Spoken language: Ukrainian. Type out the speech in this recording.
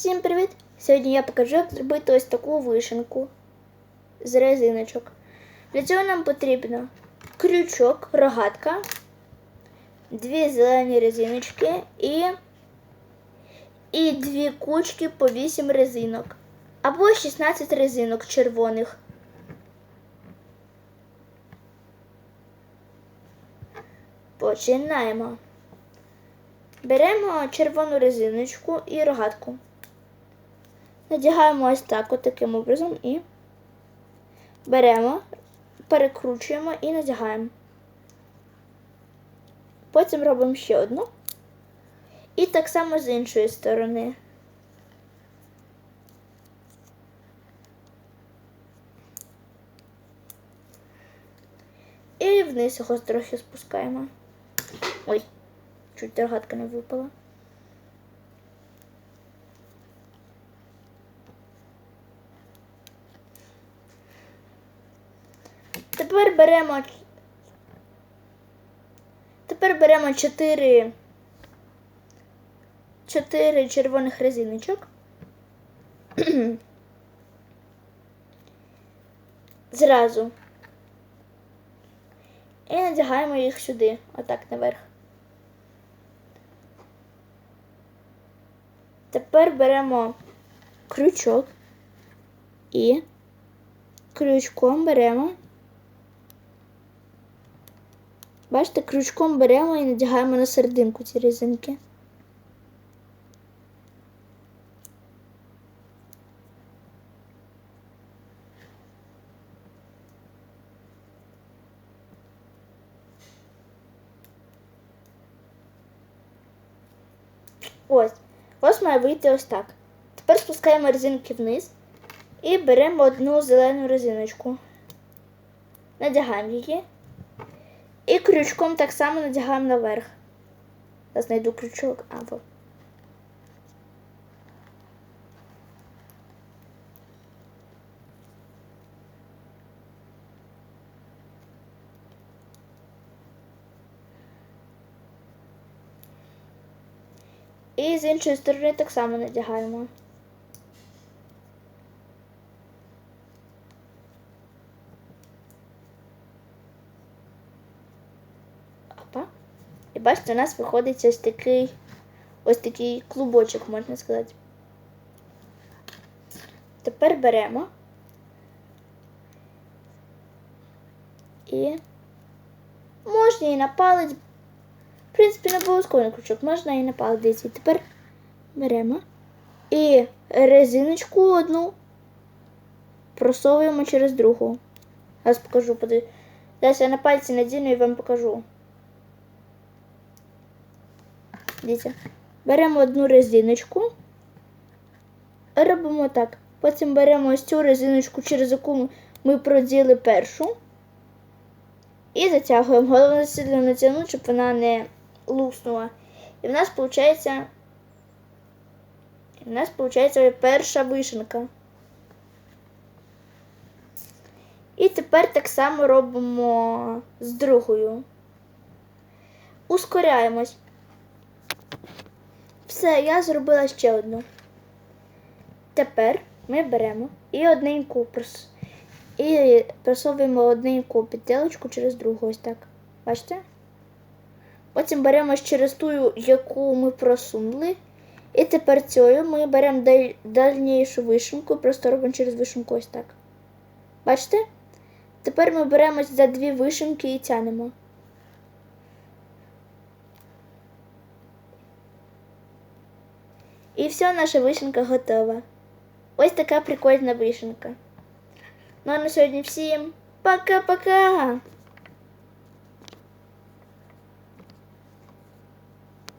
Всім привіт! Сьогодні я покажу, як зробити ось таку вишенку з резиночок. Для цього нам потрібно крючок, рогатка, дві зелені резиночки і, і дві кучки по 8 резинок. Або 16 резинок червоних. Починаємо. Беремо червону резиночку і рогатку. Надягаємо ось так, от таким образом, і беремо, перекручуємо і надягаємо. Потім робимо ще одну. І так само з іншої сторони. І вниз його трохи спускаємо. Ой, чуть рогатка не випала. Тепер беремо. Тепер беремо 4 4 червоних резиночок. Зразу. І надягаємо їх сюди, отак наверх. Тепер беремо крючок і крючком беремо. Бачите, крючком беремо і надягаємо на серединку ці резинки. Ось. Ось має вийти ось так. Тепер спускаємо резинки вниз і беремо одну зелену резиночку. Надягаємо її. І крючком так само надягаємо наверх. Зараз знайду крючок або. І з іншої сторони так само надягаємо. Бачите, у нас виходить ось такий ось такий клубочок, можна сказати. Тепер беремо і можна і на палець. В принципі, не обов'язково на крючок, можна і на палець. І тепер беремо і резиночку одну просовуємо через другу. Зараз покажу. Зараз я на пальці надіну і вам покажу. Дивіться. Беремо одну резиночку, робимо так. Потім беремо ось цю резиночку, через яку ми проділи першу. І затягуємо. Головне сильно натягнути, щоб вона не луснула. І в нас виходить, в нас виходить перша вишенка. І тепер так само робимо з другою. Ускоряємось. Все, я зробила ще одну. Тепер ми беремо і одненьку прос... і просовуємо одненьку підтелочку через другу, ось так. Бачите? Потім беремо через ту, яку ми просунули. І тепер цією ми беремо даль... дальнішу вишенку, просто робимо через вишенку ось так. Бачите? Тепер ми беремо за дві вишенки і тянемо. І все, наша вишенка готова. Ось така прикольна вишенка. Ну а на сьогодні всім пока-пока!